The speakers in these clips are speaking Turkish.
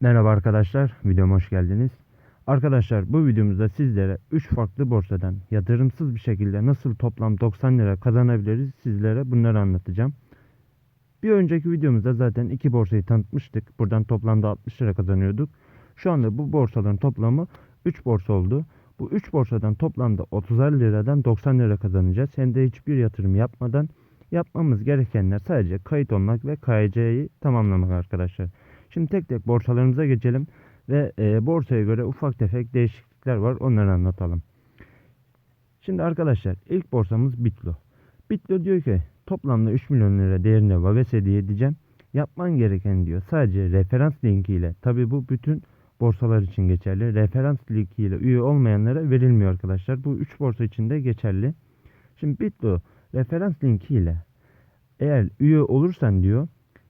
Merhaba arkadaşlar, videoma hoş geldiniz. Arkadaşlar bu videomuzda sizlere 3 farklı borsadan yatırımsız bir şekilde nasıl toplam 90 lira kazanabiliriz sizlere bunları anlatacağım. Bir önceki videomuzda zaten iki borsayı tanıtmıştık. Buradan toplamda 60 lira kazanıyorduk. Şu anda bu borsaların toplamı 3 borsa oldu. Bu 3 borsadan toplamda 30 liradan 90 lira kazanacağız. Hem de hiçbir yatırım yapmadan yapmamız gerekenler sadece kayıt olmak ve KYC'yi tamamlamak arkadaşlar. Şimdi tek tek borsalarımıza geçelim ve e, borsaya göre ufak tefek değişiklikler var onları anlatalım. Şimdi arkadaşlar ilk borsamız Bitlo. Bitlo diyor ki toplamda 3 milyon lira değerinde Vaves hediye edeceğim. Yapman gereken diyor sadece referans linkiyle tabi bu bütün borsalar için geçerli. Referans linkiyle üye olmayanlara verilmiyor arkadaşlar. Bu 3 borsa için de geçerli. Şimdi Bitlo referans linkiyle eğer üye olursan diyor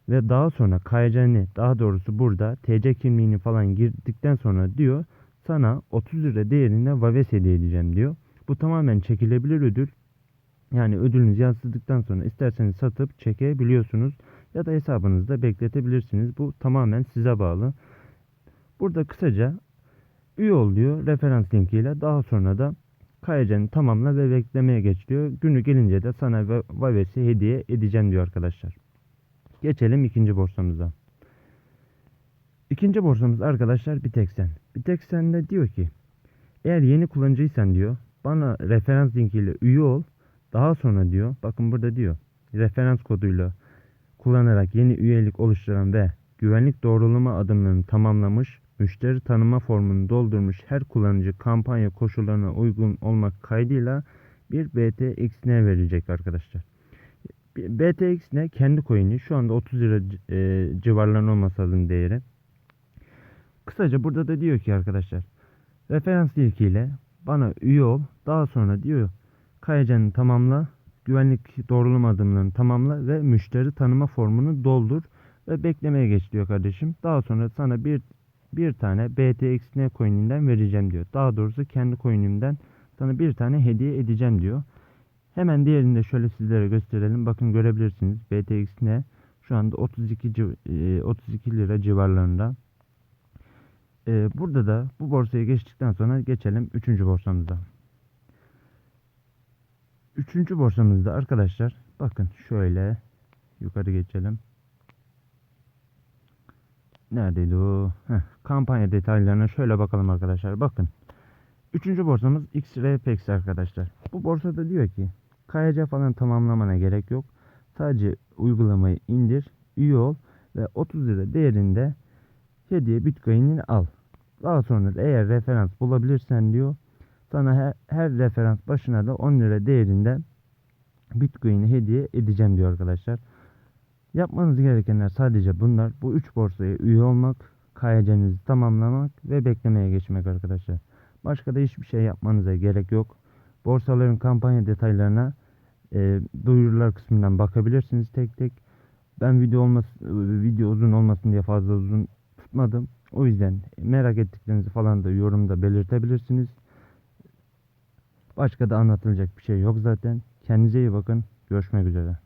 ve daha sonra KYC'ni daha doğrusu burada TC kimliğini falan girdikten sonra diyor sana 30 lira değerinde Vaves hediye edeceğim diyor. Bu tamamen çekilebilir ödül. Yani ödülünüz yansıdıktan sonra isterseniz satıp çekebiliyorsunuz ya da hesabınızda bekletebilirsiniz. Bu tamamen size bağlı. Burada kısaca üye ol diyor referans linkiyle daha sonra da KYC'ni tamamla ve beklemeye geç diyor. Günü gelince de sana Vaves'i hediye edeceğim diyor arkadaşlar. Geçelim ikinci borsamıza. İkinci borsamız arkadaşlar Bitexen. Bitexen de diyor ki eğer yeni kullanıcıysan diyor bana referans linkiyle üye ol. Daha sonra diyor bakın burada diyor referans koduyla kullanarak yeni üyelik oluşturan ve güvenlik doğrulama adımlarını tamamlamış, müşteri tanıma formunu doldurmuş her kullanıcı kampanya koşullarına uygun olmak kaydıyla bir BTXN verecek arkadaşlar. BTX ne? Kendi coin'i. Şu anda 30 lira e, civarlarında olması lazım değeri. Kısaca burada da diyor ki arkadaşlar. Referans ilkiyle bana üye ol. Daha sonra diyor KYC'ni tamamla. Güvenlik doğrulama adımlarını tamamla ve müşteri tanıma formunu doldur ve beklemeye geç diyor kardeşim. Daha sonra sana bir bir tane BTXN coin'inden vereceğim diyor. Daha doğrusu kendi coin'imden sana bir tane hediye edeceğim diyor. Hemen diğerini de şöyle sizlere gösterelim. Bakın görebilirsiniz. BTX ne? Şu anda 32 32 e, lira civarlarında. E, burada da bu borsaya geçtikten sonra geçelim 3. borsamıza. 3. borsamızda arkadaşlar bakın şöyle yukarı geçelim. Neredeydi o? Heh, kampanya detaylarına şöyle bakalım arkadaşlar. Bakın. Üçüncü borsamız XRPX arkadaşlar. Bu borsada diyor ki KYC falan tamamlamana gerek yok. Sadece uygulamayı indir, üye ol ve 30 lira değerinde hediye Bitcoin'ini al. Daha sonra da eğer referans bulabilirsen diyor sana her, her referans başına da 10 lira değerinde Bitcoin'i hediye edeceğim diyor arkadaşlar. Yapmanız gerekenler sadece bunlar. Bu 3 borsaya üye olmak, KYC'nizi tamamlamak ve beklemeye geçmek arkadaşlar. Başka da hiçbir şey yapmanıza gerek yok. Borsaların kampanya detaylarına e, duyurular kısmından bakabilirsiniz tek tek. Ben video olması video uzun olmasın diye fazla uzun tutmadım. O yüzden merak ettiklerinizi falan da yorumda belirtebilirsiniz. Başka da anlatılacak bir şey yok zaten. Kendinize iyi bakın. Görüşmek üzere.